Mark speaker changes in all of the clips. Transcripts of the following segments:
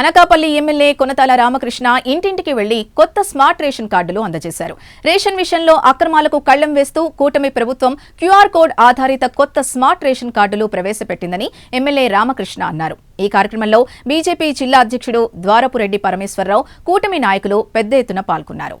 Speaker 1: Anakapalli MLA Konathala Ramakrishna ఇంటింటికి వెళ్ళి కొత్త స్మార్ట్ రేషన్ కార్డులు అందజేశారు. రేషన్ విషయంలో అక్రమాలకు కళ్ళం వేస్తూ కూటమి ప్రభుత్వం క్యూఆర్ కోడ్ ఆధారిత కొత్త స్మార్ట్ రేషన్ కార్డులు ప్రవేశపెట్టిందని ఎమ్మెల్యే రామకృష్ణ అన్నారు. ఈ కార్యక్రమంలో బీజేపీ జిల్లా అధ్యక్షుడు ద్వారపురెడ్డి పరమేశ్వరరావు కూటమి నాయకులు పెద్ద ఎత్తున పాల్గొన్నారు.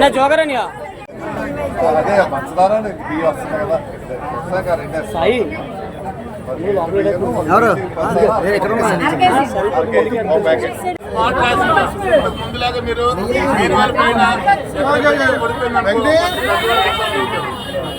Speaker 2: నా జోగరని
Speaker 3: అదే పంచదార
Speaker 2: సాయి.
Speaker 3: ఎవరు? ముందులాగా మీరు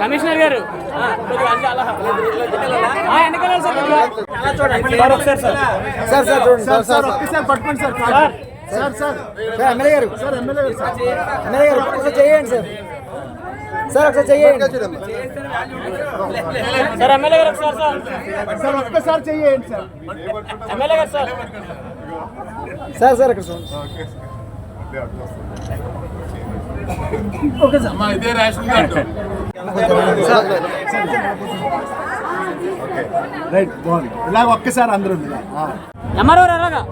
Speaker 2: కమిషనర్ గారు. Sir. Sir sir
Speaker 4: sir sir చూడండి సార్ సార్ ఒక్కసారి పట్టుకోండి sir.
Speaker 2: Sir.
Speaker 4: Sir sir. Sir MLA గారు. సార్ ఎమ్మెల్యే గారు సార్. ఎమ్మెల్యే గారు ఒకసారి చేయండి సార్. సార్ ఒకసారి చేయండి.
Speaker 2: సార్ ఎమ్మెల్యే గారు ఒకసారి సార్.
Speaker 4: సార్ ఒక్కసారి చేయండి సార్.
Speaker 2: ఎమ్మెల్యే గారు సార్.
Speaker 4: సార్ సార్ ఇక్కడ చూడండి.
Speaker 3: అమ్మా ఇదే రేషన్ కార్డు
Speaker 4: రైట్ బాగుంది. ఇలాగ ఒక్కసారి అందరూ.
Speaker 2: ఎంఆర్ఓ ఎలాగా?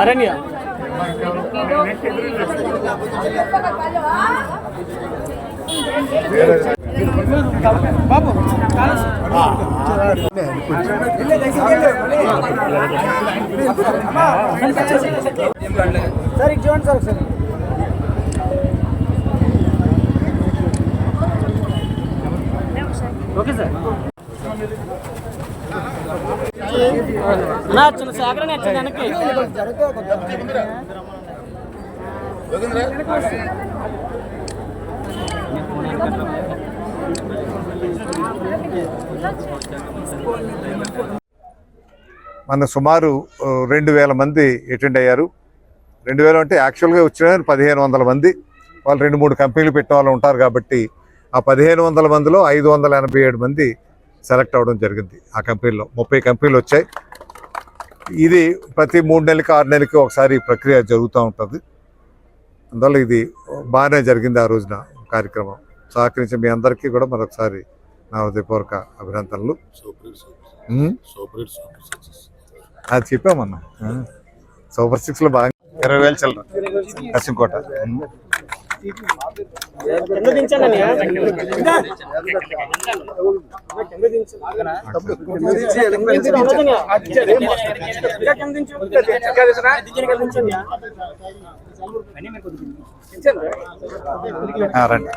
Speaker 2: అరణ్య.
Speaker 4: సార్ ఇది చూడండి సార్ ఒకసారి
Speaker 2: ఓకే సార్.
Speaker 3: మన సుమారు రెండు వేల మంది అటెండ్ అయ్యారు. రెండు వేలు అంటే యాక్చువల్గా వచ్చిన పదిహేను వందల మంది. వాళ్ళు రెండు మూడు కంపెనీలు పెట్టిన వాళ్ళు ఉంటారు కాబట్టి ఆ పదిహేను వందల మందిలో ఐదు వందల ఎనభై ఏడు మంది సెలెక్ట్ అవ్వడం జరిగింది ఆ కంపెనీలో. ముప్పై కంపెనీలు వచ్చాయి. ఇది ప్రతి మూడు నెలలకి ఆరు నెలలకి ఒకసారి ప్రక్రియ జరుగుతూ ఉంటుంది. అందువల్ల ఇది బాగానే జరిగింది ఆ రోజున కార్యక్రమం. సహకరించిన మీ అందరికీ కూడా మరొకసారి నా హృదయపూర్వక అభినందనలు. అది చెప్పామన్నా. ఆ. సూపర్ సిక్స్లో బాగా ఇరవై వేలు చిల్లర. కసింకోట రండి.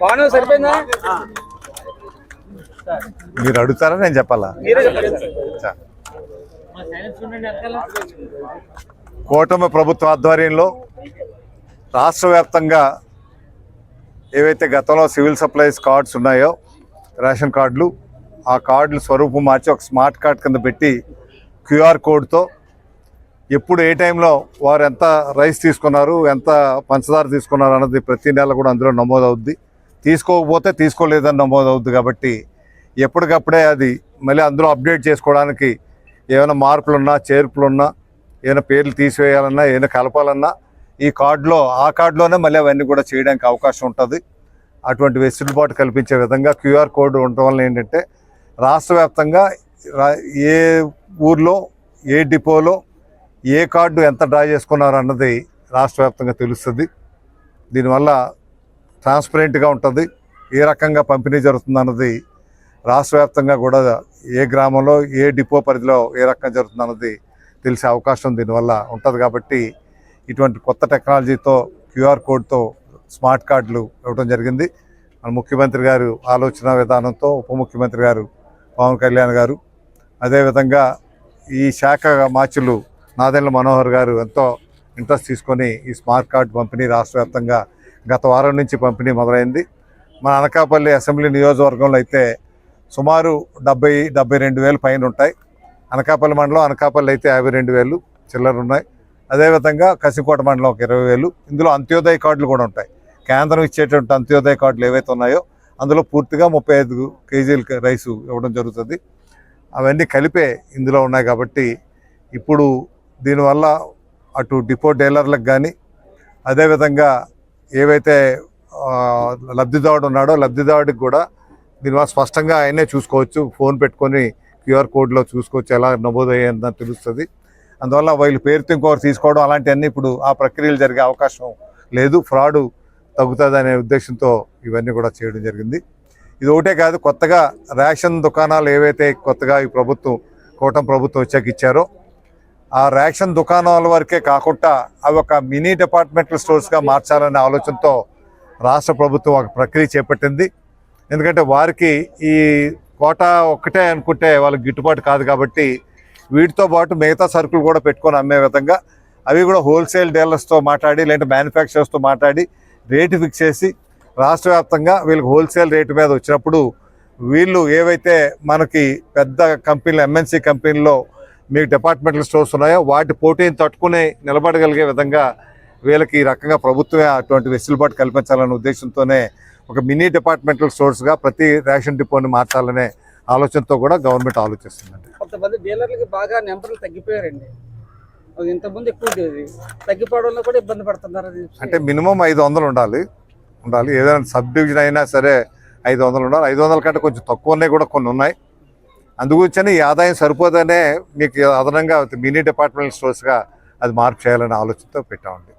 Speaker 2: బాగానే సరిపోయిందా?
Speaker 3: మీరు అడుగుతారా? నేను చెప్పాలా. కూటమి ప్రభుత్వ ఆధ్వర్యంలో రాష్ట్ర వ్యాప్తంగా ఏవైతే గతంలో సివిల్ సప్లైస్ కార్డ్స్ ఉన్నాయో రేషన్ కార్డులు ఆ కార్డులు స్వరూపం మార్చి ఒక స్మార్ట్ కార్డ్ కింద పెట్టి క్యూఆర్ కోడ్తో ఎప్పుడు ఏ టైంలో వారు ఎంత రైస్ తీసుకున్నారు ఎంత పంచదార తీసుకున్నారు అన్నది ప్రతి నెల కూడా అందులో నమోదవుద్ది. తీసుకోకపోతే తీసుకోలేదని నమోదవుద్ది కాబట్టి ఎప్పటికప్పుడే అది మళ్ళీ అందులో అప్డేట్ చేసుకోవడానికి ఏమైనా మార్పులున్నా చేర్పులున్నా ఏమైనా పేర్లు తీసివేయాలన్నా ఏమైనా కలపాలన్నా ఈ కార్డులో ఆ కార్డులోనే మళ్ళీ అవన్నీ కూడా చేయడానికి అవకాశం ఉంటుంది. అటువంటి వెసులుబాటు కల్పించే విధంగా క్యూఆర్ కోడ్ ఉండటం వల్ల ఏంటంటే రాష్ట్ర వ్యాప్తంగా రా- ఏ ఊర్లో ఏ డిపోలో ఏ కార్డు ఎంత డ్రా చేసుకున్నారు అన్నది రాష్ట్ర వ్యాప్తంగా తెలుస్తుంది. దీనివల్ల ట్రాన్స్పరెంట్గా ఉంటుంది. ఏ రకంగా పంపిణీ జరుగుతుంది అన్నది రాష్ట్ర వ్యాప్తంగా కూడా ఏ గ్రామంలో ఏ డిపో పరిధిలో ఏ రకంగా జరుగుతుంది అన్నది తెలిసే అవకాశం దీనివల్ల ఉంటుంది కాబట్టి ఇటువంటి కొత్త టెక్నాలజీతో క్యూఆర్ కోడ్తో స్మార్ట్ కార్డులు ఇవ్వడం జరిగింది. మన ముఖ్యమంత్రి గారు ఆలోచన విధానంతో ఉప ముఖ్యమంత్రి గారు పవన్ కళ్యాణ్ గారు అదేవిధంగా ఈ శాఖ మాచులు నాదెండ్ల మనోహర్ గారు ఎంతో ఇంట్రెస్ట్ తీసుకొని ఈ స్మార్ట్ కార్డ్ పంపిణీ రాష్ట్ర వ్యాప్తంగా గత వారం నుంచి పంపిణీ మొదలైంది. మన అనకాపల్లి అసెంబ్లీ నియోజకవర్గంలో అయితే సుమారు డెబ్బై డెబ్బై రెండు వేలు పైన ఉంటాయి. అనకాపల్లి మండలం అనకాపల్లి అయితే యాభై రెండు వేలు చిల్లర ఉన్నాయి. అదేవిధంగా కసికోట మండలం ఒక ఇరవై వేలు. ఇందులో అంత్యోదయ కార్డులు కూడా ఉంటాయి. కేంద్రం ఇచ్చేటువంటి అంత్యోదయ కార్డులు ఏవైతే ఉన్నాయో అందులో పూర్తిగా ముప్పై ఐదు కేజీల రైసు ఇవ్వడం జరుగుతుంది. అవన్నీ కలిపే ఇందులో ఉన్నాయి కాబట్టి ఇప్పుడు దీనివల్ల అటు డిపో డీలర్లకు కానీ అదేవిధంగా ఏవైతే లబ్ధిదావుడు లబ్ధిదారుడు ఉన్నాడో లబ్ధిదారుడికి కూడా దీనివల్ల స్పష్టంగా ఆయనే చూసుకోవచ్చు. ఫోన్ పెట్టుకొని క్యూఆర్ కోడ్లో చూసుకోవచ్చు ఎలా నమోదయ్యిందని తెలుస్తుంది. అందువల్ల వీళ్ళు పేరుతో ఇంకొకరు తీసుకోవడం అలాంటివన్నీ ఇప్పుడు ఆ ప్రక్రియలు జరిగే అవకాశం లేదు. ఫ్రాడ్ తగ్గుతుందనే ఉద్దేశంతో ఇవన్నీ కూడా చేయడం జరిగింది. ఇది ఒకటే కాదు కొత్తగా రేషన్ దుకాణాలు ఏవైతే కొత్తగా ఈ ప్రభుత్వం కూటమి ప్రభుత్వం వచ్చాక ఇచ్చారో ఆ రేషన్ దుకాణాల వరకే కాకుండా అవి ఒక మినీ డిపార్ట్మెంటల్ స్టోర్స్గా మార్చాలనే ఆలోచనతో రాష్ట్ర ప్రభుత్వం ఒక ప్రక్రియ చేపట్టింది. ఎందుకంటే వారికి ఈ కోట ఒక్కటే అనుకుంటే వాళ్ళకి గిట్టుబాటు కాదు కాబట్టి వీటితో పాటు మిగతా సరుకులు కూడా పెట్టుకొని అమ్మే విధంగా అవి కూడా హోల్సేల్ డీలర్స్తో మాట్లాడి లేదంటే మ్యానుఫ్యాక్చరర్స్తో మాట్లాడి రేటు ఫిక్స్ చేసి రాష్ట్ర వ్యాప్తంగా వీళ్ళకి హోల్సేల్ రేటు మీద వచ్చినప్పుడు వీళ్ళు ఏవైతే మనకి పెద్ద కంపెనీలు ఎంఎన్సీ కంపెనీలో మీకు డిపార్ట్మెంటల్ స్టోర్స్ ఉన్నాయో వాటి పోటీని తట్టుకుని నిలబడగలిగే విధంగా వీళ్ళకి ఈ రకంగా ప్రభుత్వమే అటువంటి వెసులుబాటు కల్పించాలనే ఉద్దేశంతోనే ఒక మినీ డిపార్ట్మెంటల్ స్టోర్స్గా ప్రతి రేషన్ డిపోని మార్చాలనే ఆలోచనతో కూడా గవర్నమెంట్ ఆలోచిస్తుందండి.
Speaker 2: కొంతమంది డీలర్లకి బాగా నెంబర్లు తగ్గిపోయారండి. ఇంతకుముందు ఎక్కువ తగ్గిపోవడంలో కూడా ఇబ్బంది పడుతున్నారు
Speaker 3: అంటే మినిమం ఐదు వందలు ఉండాలి. ఉండాలి. ఏదైనా సబ్ డివిజన్ అయినా సరే ఐదు వందలు ఉండాలి. ఐదు వందల కంటే కొంచెం తక్కువ ఉన్నాయి కూడా కొన్ని ఉన్నాయి. అందుగురించని ఈ ఆదాయం సరిపోదనే మీకు అదనంగా మినీ డిపార్ట్మెంటల్ స్టోర్స్గా అది మార్పు చేయాలనే ఆలోచనతో పెట్టామండి.